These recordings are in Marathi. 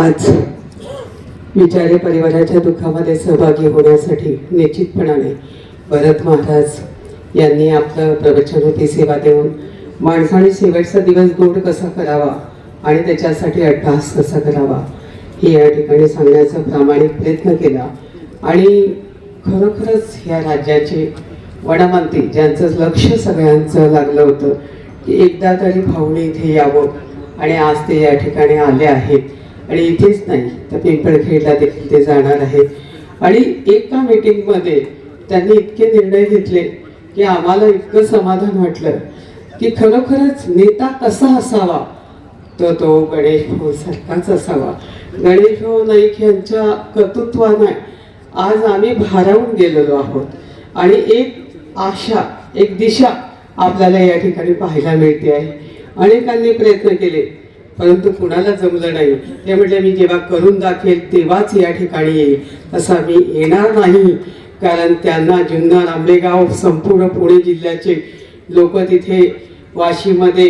आज विचारे परिवाराच्या दुःखामध्ये सहभागी होण्यासाठी निश्चितपणाने भरत महाराज यांनी आपलं प्रवचनरूपी सेवा देऊन माणसाने शेवटचा दिवस गोड कसा करावा आणि त्याच्यासाठी अट्टहास कसा करावा हे या ठिकाणी सांगण्याचा प्रामाणिक प्रयत्न केला. आणि खरोखरच ह्या राज्याचे वडामंत्री ज्यांचं लक्ष सगळ्यांचं लागलं होतं की एकदा तरी भाऊने इथे यावं आणि आज ते या ठिकाणी आले आहेत. आणि इथेच नाही तर पिंपळखेडला देखील ते जाणार आहेत. आणि एका मीटिंगमध्ये त्यांनी इतके निर्णय घेतले की आम्हाला इतकं समाधान वाटलं की खरोखरच नेता कसा असावा? तर तो गणेश भाऊ सारखाच असावा. गणेश भाऊ नाईक यांच्या कर्तृत्वाने आज आम्ही भारावून गेलेलो आहोत. आणि एक आशा एक दिशा आपल्याला या ठिकाणी पाहायला मिळते आहे. अनेकांनी प्रयत्न केले. परंतु कुणाला जमलं नाही. ते म्हटले मी जेव्हा करून दाखेल तेव्हाच या ठिकाणी येईल. असा मी येणार नाही. कारण त्यांना जुन्नर आंबेगाव संपूर्ण पुणे जिल्ह्याचे लोक तिथे वाशीमध्ये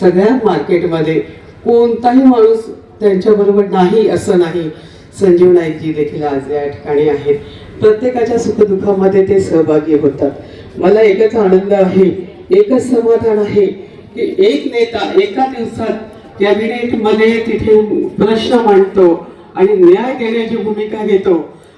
सगळ्या मार्केटमध्ये कोणताही माणूस त्यांच्याबरोबर नाही असं नाही. संजीव नाईकजी देखील आज या ठिकाणी आहेत. प्रत्येकाच्या सुखदुःखामध्ये ते सहभागी होतात. मला एकच आनंद आहे एकच समाधान आहे की एक नेता एका दिवसात कॅबिनेटमध्ये तिथे प्रश्न मांडतो आणि न्याय देण्याची भूमिका घेतो.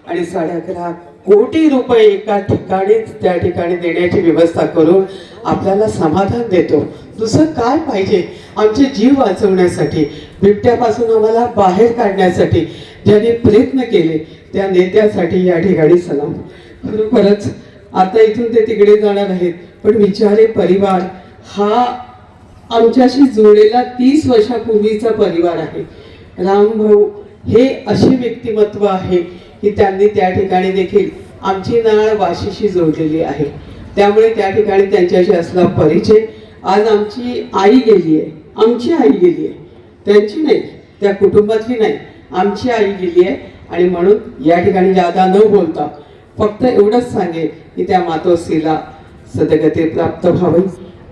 आणि साडे अकरा कोटी रुपये एका ठिकाणीच त्या ठिकाणी देण्याची व्यवस्था करून आपल्याला समाधान देतो. दुसरं काय पाहिजे? आमचे जीव वाचवण्यासाठी बिबट्यापासून आम्हाला बाहेर काढण्यासाठी ज्यांनी प्रयत्न केले त्या नेत्यासाठी या ठिकाणी सलाम. खरोखरच आता इथून ते तिकडे जाणार आहेत पण विचारे परिवार हा आमच्याशी जुळलेला तीस वर्षापूर्वीचा परिवार आहे. रामभाऊ हे असे व्यक्तिमत्व आहे की त्यांनी त्या ठिकाणी देखील आमची नाळ वाशीशी जोडलेली आहे. त्यामुळे त्या ठिकाणी त्यांच्याशी असला परिचय आज आमची आई गेली आहे. आमची आई गेली आहे. त्यांची नाही त्या कुटुंबातली नाही. आमची आई गेली आहे आणि म्हणून या ठिकाणी जादा न बोलता फक्त एवढंच सांगेन की त्या मातोश्रीला सदगती प्राप्त व्हावी.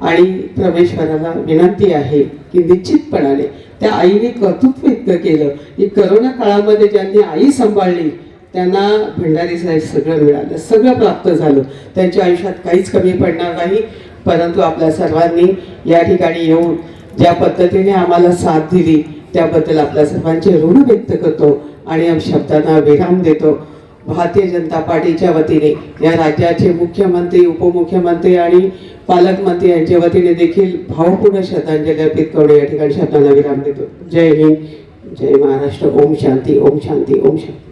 आणि परमेश्वराला विनंती आहे की निश्चितपणाने त्या आईने कर्तृत्व इतकं केलं की करोना काळामध्ये ज्यांनी आई सांभाळली त्यांना भंडारी साहेब सगळं मिळालं सगळं प्राप्त झालं. त्यांच्या आयुष्यात काहीच कमी पडणार नाही परंतु आपल्या सर्वांनी या ठिकाणी येऊन ज्या पद्धतीने आम्हाला साथ दिली त्याबद्दल आपल्या सर्वांचे ऋण व्यक्त करतो आणि शब्दांना विराम देतो. भारतीय जनता पार्टीच्या वतीने. या राज्याचे मुख्यमंत्री उपमुख्यमंत्री आणि पालकमंत्री यांच्या वतीने देखील भावपूर्ण श्रद्धांजली अर्पित करून या ठिकाणी शब्दांना विराम देतो. जय हिंद जय महाराष्ट्र. ओम शांती ओम शांती ओम शांती.